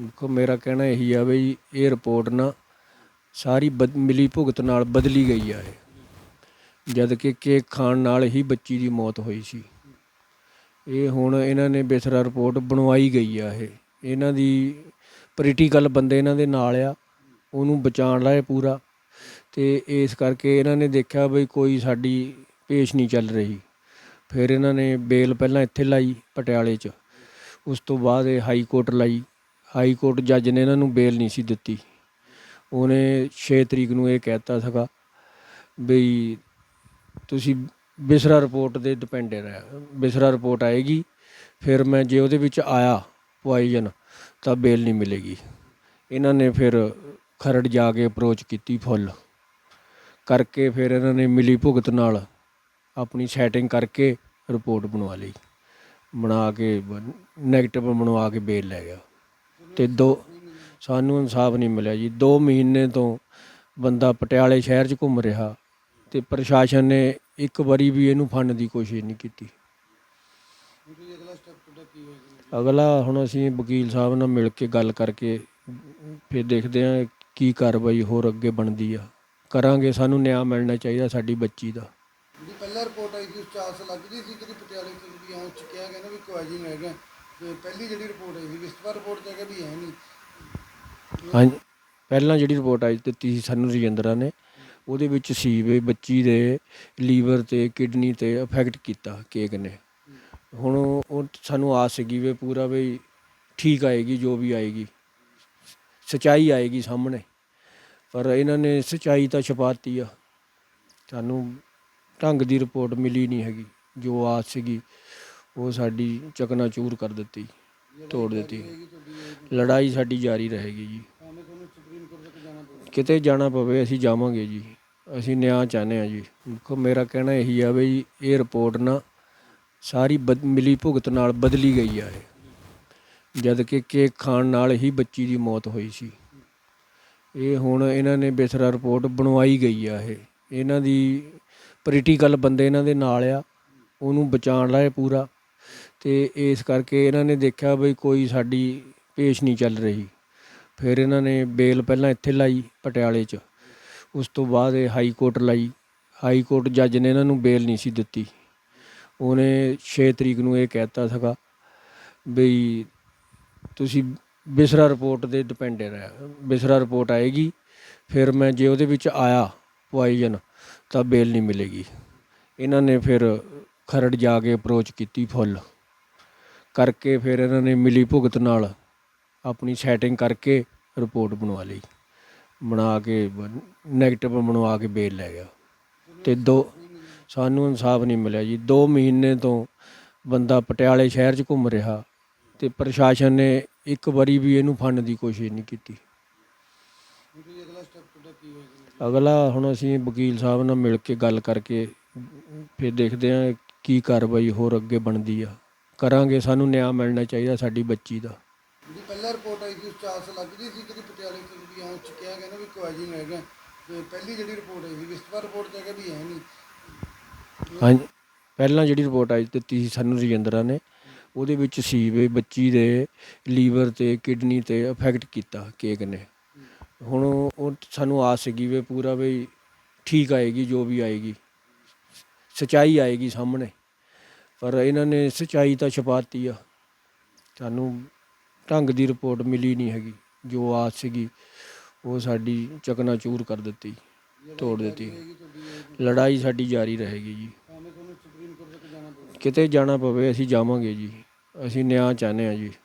ਦੇਖੋ, ਮੇਰਾ ਕਹਿਣਾ ਇਹੀ ਆ ਬਈ ਇਹ ਰਿਪੋਰਟ ਨਾ ਸਾਰੀ ਬਦ- ਮਿਲੀ ਭੁਗਤ ਨਾਲ ਬਦਲੀ ਗਈ ਆ ਇਹ। ਜਦ ਕਿ ਕੇਕ ਖਾਣ ਨਾਲ ਹੀ ਬੱਚੀ ਦੀ ਮੌਤ ਹੋਈ ਸੀ। ਇਹ ਹੁਣ ਇਹਨਾਂ ਨੇ ਬੇਸਰਾ ਰਿਪੋਰਟ ਬਣਵਾਈ ਗਈ ਆ ਇਹ। ਇਹਨਾਂ ਦੀ ਪੋਲੀਟੀਕਲ ਬੰਦੇ ਇਹਨਾਂ ਦੇ ਨਾਲ ਆ, ਉਹਨੂੰ ਬਚਾਉਣ ਲਾਏ ਪੂਰਾ। ਤੇ ਇਸ ਕਰਕੇ ਇਹਨਾਂ ਨੇ ਦੇਖਿਆ ਬਈ ਕੋਈ ਸਾਡੀ ਪੇਸ਼ ਨਹੀਂ ਚੱਲ ਰਹੀ। ਫਿਰ ਇਹਨਾਂ ਨੇ ਬੇਲ ਪਹਿਲਾਂ ਇੱਥੇ ਲਾਈ ਪਟਿਆਲੇ 'ਚ। ਉਸ ਤੋਂ ਬਾਅਦ ਇਹ ਹਾਈ ਕੋਰਟ ਲਾਈ। ਹਾਈ ਕੋਰਟ ਜੱਜ ਨੇ ਇਹਨਾਂ ਨੂੰ ਬੇਲ ਨਹੀਂ ਸੀ ਦਿੱਤੀ। ਉਹਨੇ 6 ਤਰੀਕ ਨੂੰ ਇਹ ਕਹਿਤਾ ਸੀਗਾ ਬਈ ਤੁਸੀਂ ਬਿਸਰਾ ਰਿਪੋਰਟ ਦੇ ਡਿਪੈਂਡੈਂਟ ਹੈ ਬਿਸਰਾ ਰਿਪੋਰਟ ਆਏਗੀ, ਫਿਰ ਮੈਂ ਜੇ ਉਹਦੇ ਵਿੱਚ ਆਇਆ ਪੁਆਇਜ਼ਨ ਤਾਂ ਬੇਲ ਨਹੀਂ ਮਿਲੇਗੀ। ਇਹਨਾਂ ਨੇ ਫਿਰ ਖਰੜ ਜਾ ਕੇ ਅਪਰੋਚ ਕੀਤੀ ਫੁੱਲ। ਕਰਕੇ ਫਿਰ ਇਹਨਾਂ ਨੇ ਮਿਲੀ ਭੁਗਤ ਨਾਲ ਆਪਣੀ ਸੈਟਿੰਗ ਕਰਕੇ ਰਿਪੋਰਟ ਬਣਵਾ ਲਈ। ਬਣਾ ਕੇ ਨੈਗੇਟਿਵ ਬਣਵਾ ਕੇ ਬੇਲ ਲੈ ਗਿਆ। ਤੇ ਦੋ ਸਾਨੂੰ ਇਨਸਾਫ ਨਹੀਂ ਮਿਲਿਆ ਜੀ। 2 ਮਹੀਨੇ ਤੋਂ ਬੰਦਾ ਪਟਿਆਲੇ ਸ਼ਹਿਰ 'ਚ ਘੁੰਮ ਰਿਹਾ ਤੇ ਪ੍ਰਸ਼ਾਸਨ ਨੇ ਇੱਕ ਵਾਰੀ ਵੀ ਇਹਨੂੰ ਫੜਨ ਦੀ ਕੋਸ਼ਿਸ਼ ਨਹੀਂ ਕੀਤੀ। ਅਗਲਾ ਹੁਣ ਅਸੀਂ ਵਕੀਲ ਸਾਹਿਬ ਨਾਲ ਮਿਲ ਕੇ ਗੱਲ ਕਰਕੇ ਫਿਰ ਦੇਖਦੇ ਹਾਂ ਕੀ ਕਾਰਵਾਈ ਹੋਰ ਅੱਗੇ ਬਣਦੀ ਆ। ਕਰਾਂਗੇ, ਸਾਨੂੰ ਨਿਆਂ ਮਿਲਣਾ ਚਾਹੀਦਾ ਸਾਡੀ ਬੱਚੀ ਦਾ। ਜਿਹੜੀ ਪਹਿਲਾਂ ਰਿਪੋਰਟ ਆਈ ਸੀ ਉਸ 'ਚ ਲੱਗਦੀ ਸੀ, ਜਿਹੜੀ ਪਟਿਆਲੇ ਤੋਂ ਵੀ ਆਉਂ ਚ ਕਿਹਾ ਵੀ ਕੁਆਜਿੰਗ ਹੈਗਾ ਤੇ ਪਹਿਲੀ ਜਿਹੜੀ ਰਿਪੋਰਟ ਆਈ ਸੀ ਵਿਸਤਵਾ ਰਿਪੋਰਟ 'ਚ ਹੈਗਾ ਵੀ ਹੈ ਨਹੀਂ। ਹਾਂਜੀ, ਪਹਿਲਾਂ ਜਿਹੜੀ ਰਿਪੋਰਟ ਆਈ ਦਿੱਤੀ ਸੀ ਸਾਨੂੰ ਰਜਿੰਦਰਾ ਨੇ, ਉਹਦੇ ਵਿੱਚ ਸੀ ਵੀ ਬੱਚੀ ਦੇ ਲੀਵਰ ਤੇ ਕਿਡਨੀ ਤੇ ਇਫੈਕਟ ਕੀਤਾ ਕੇਕ ਨੇ। ਹੁਣ ਉਹ ਉਹ ਸਾਨੂੰ ਆਸ ਸੀਗੀ ਵੀ ਪੂਰਾ ਵੀ ਠੀਕ ਆਏਗੀ, ਜੋ ਵੀ ਆਏਗੀ। ਸਚਾਈ ਆਏਗੀ ਸਾਹਮਣੇ। ਪਰ ਇਹਨਾਂ ਨੇ ਸਚਾਈ ਤਾਂ ਛਪਾਤੀ ਆ। ਸਾਨੂੰ ਢੰਗ ਦੀ ਰਿਪੋਰਟ ਮਿਲੀ ਨਹੀਂ ਹੈਗੀ, ਜੋ ਆਸ ਸੀਗੀ। ਉਹ ਸਾਡੀ ਚਕਨਾਚੂਰ ਕਰ ਦਿੱਤੀ, ਤੋੜ ਦਿੱਤੀ। ਲੜਾਈ ਸਾਡੀ ਜਾਰੀ ਰਹੇਗੀ ਜੀ। ਕਿਤੇ ਜਾਣਾ ਪਵੇ, ਅਸੀਂ ਜਾਵਾਂਗੇ ਜੀ। ਅਸੀਂ ਨਿਆਂ ਚਾਹੁੰਦੇ ਹਾਂ ਜੀ। ਦੇਖੋ, ਮੇਰਾ ਕਹਿਣਾ ਇਹੀ ਆ ਬਈ ਇਹ ਰਿਪੋਰਟ ਨਾ ਸਾਰੀ ਬਦ- ਮਿਲੀ ਭੁਗਤ ਨਾਲ ਬਦਲੀ ਗਈ ਆ ਇਹ। ਜਦ ਕਿ ਕੇਕ ਖਾਣ ਨਾਲ ਹੀ ਬੱਚੀ ਦੀ ਮੌਤ ਹੋਈ ਸੀ। ਇਹ ਹੁਣ ਇਹਨਾਂ ਨੇ ਬੇਸਰਾ ਰਿਪੋਰਟ ਬਣਵਾਈ ਗਈ ਆ ਇਹ। ਇਹਨਾਂ ਦੀ ਪੋਲੀਟੀਕਲ ਬੰਦੇ ਇਹਨਾਂ ਦੇ ਨਾਲ ਆ। ਉਹਨੂੰ ਬਚਾਉਣ ਲਈ ਪੂਰਾ। ਤੇ ਇਸ ਕਰਕੇ ਇਹਨਾਂ ਨੇ ਦੇਖਿਆ ਬਈ ਕੋਈ ਸਾਡੀ ਪੇਸ਼ ਨਹੀਂ ਚੱਲ ਰਹੀ। ਫਿਰ ਇਹਨਾਂ ਨੇ ਬੇਲ ਪਹਿਲਾਂ ਇੱਥੇ ਲਾਈ ਪਟਿਆਲੇ 'ਚ। ਉਸ ਤੋਂ ਬਾਅਦ ਇਹ ਹਾਈ ਕੋਰਟ ਲਾਈ। ਹਾਈ ਕੋਰਟ ਜੱਜ ਨੇ ਇਹਨਾਂ ਨੂੰ ਬੇਲ ਨਹੀਂ ਸੀ ਦਿੱਤੀ। ਉਹਨੇ 6 ਤਰੀਕ ਨੂੰ ਇਹ ਕਹਿਤਾ ਸੀਗਾ ਬਈ ਤੁਸੀਂ ਬਿਸਰਾ ਰਿਪੋਰਟ ਦੇ ਡਿਪੈਂਡੈਂਟ ਹੈ। ਬਿਸਰਾ ਰਿਪੋਰਟ ਆਏਗੀ, ਫਿਰ ਮੈਂ ਜੇ ਉਹਦੇ ਵਿੱਚ ਆਇਆ ਪੁਆਇਜ਼ਨ ਤਾਂ ਬੇਲ ਨਹੀਂ ਮਿਲੇਗੀ। ਇਹਨਾਂ ਨੇ ਫਿਰ ਖਰੜ ਜਾ ਕੇ ਅਪਰੋਚ ਕੀਤੀ ਫੁੱਲ। ਕਰਕੇ ਫਿਰ ਇਹਨਾਂ ਨੇ ਮਿਲੀ ਭੁਗਤ ਨਾਲ ਆਪਣੀ ਸੈਟਿੰਗ ਕਰਕੇ ਰਿਪੋਰਟ ਬਣਵਾ ਲਈ। ਬਣਾ ਕੇ ਨੈਗੇਟਿਵ ਬਣਵਾ ਕੇ ਬੇਲ ਲੈ ਗਿਆ। ਤੇ ਦੋ, ਸਾਨੂੰ ਇਨਸਾਫ ਨਹੀਂ ਮਿਲਿਆ ਜੀ। 2 ਮਹੀਨੇ ਤੋਂ ਬੰਦਾ ਪਟਿਆਲੇ ਸ਼ਹਿਰ 'ਚ ਘੁੰਮ ਰਿਹਾ ਤੇ ਪ੍ਰਸ਼ਾਸਨ ਨੇ ਇੱਕ ਵਾਰੀ ਵੀ ਇਹਨੂੰ ਫੜਨ ਦੀ ਕੋਸ਼ਿਸ਼ ਨਹੀਂ ਕੀਤੀ। ਅਗਲਾ ਹੁਣ ਅਸੀਂ ਵਕੀਲ ਸਾਹਿਬ ਨਾਲ ਮਿਲ ਕੇ ਗੱਲ ਕਰਕੇ ਫਿਰ ਦੇਖਦੇ ਹਾਂ ਕੀ ਕਾਰਵਾਈ ਹੋਰ ਅੱਗੇ ਬਣਦੀ ਆ? ਕਰਾਂਗੇ ਸਾਨੂੰ ਨਿਆਂ ਮਿਲਣਾ ਚਾਹੀਦਾ ਸਾਡੀ ਬੱਚੀ ਦਾ। ਜਿਹੜੀ ਪਹਿਲਾਂ ਰਿਪੋਰਟ ਆਈ ਸੀ ਉਸ 'ਚ ਆਸ ਲੱਗਦੀ ਸੀ ਜਿਹੜੀ ਪਟਿਆਲੇ ਤੋਂ ਵੀ ਆਉਂ ਚ ਕਿਹਾ ਗਿਆ ਨਾ ਵੀ ਕੁਆਜਿੰਗ ਹੈਗਾ। ਤੇ ਪਹਿਲੀ ਜਿਹੜੀ ਰਿਪੋਰਟ ਆਈ ਸੀ ਵਿਸਤਵਾ ਰਿਪੋਰਟ ਹੈਗਾ ਵੀ ਹੈ ਨਹੀਂ। ਹਾਂਜੀ ਪਹਿਲਾਂ ਜਿਹੜੀ ਰਿਪੋਰਟ ਆਈ ਦਿੱਤੀ ਸੀ ਸਾਨੂੰ ਰਜਿੰਦਰਾ ਨੇ ਉਹਦੇ ਵਿੱਚ ਸੀ ਵੀ ਬੱਚੀ ਦੇ ਲੀਵਰ ਤੇ ਕਿਡਨੀ ਤੇ ਇਫੈਕਟ ਕੀਤਾ ਕੇਕ ਨੇ। ਹੁਣ ਉਹ ਸਾਨੂੰ ਆਸ ਸੀਗੀ ਵੀ ਪੂਰਾ ਵੀ ਠੀਕ ਆਏਗੀ ਜੋ ਵੀ ਆਏਗੀ। ਸਚਾਈ ਆਏਗੀ ਸਾਹਮਣੇ। ਪਰ ਇਹਨਾਂ ਨੇ ਸਚਾਈ ਤਾਂ ਛਪਾਤੀ ਆ। ਸਾਨੂੰ ਢੰਗ ਦੀ ਰਿਪੋਰਟ ਮਿਲੀ ਨਹੀਂ ਹੈਗੀ। ਜੋ ਆਸ ਸੀਗੀ, ਉਹ ਸਾਡੀ ਚਕਨਾਚੂਰ ਕਰ ਦਿੱਤੀ, ਤੋੜ ਦਿੱਤੀ। ਲੜਾਈ ਸਾਡੀ ਜਾਰੀ ਰਹੇਗੀ ਜੀ। ਕਿਤੇ ਜਾਣਾ ਪਵੇ, ਅਸੀਂ ਜਾਵਾਂਗੇ ਜੀ। ਅਸੀਂ ਨਿਆਂ ਚਾਹੁੰਦੇ ਹਾਂ ਜੀ।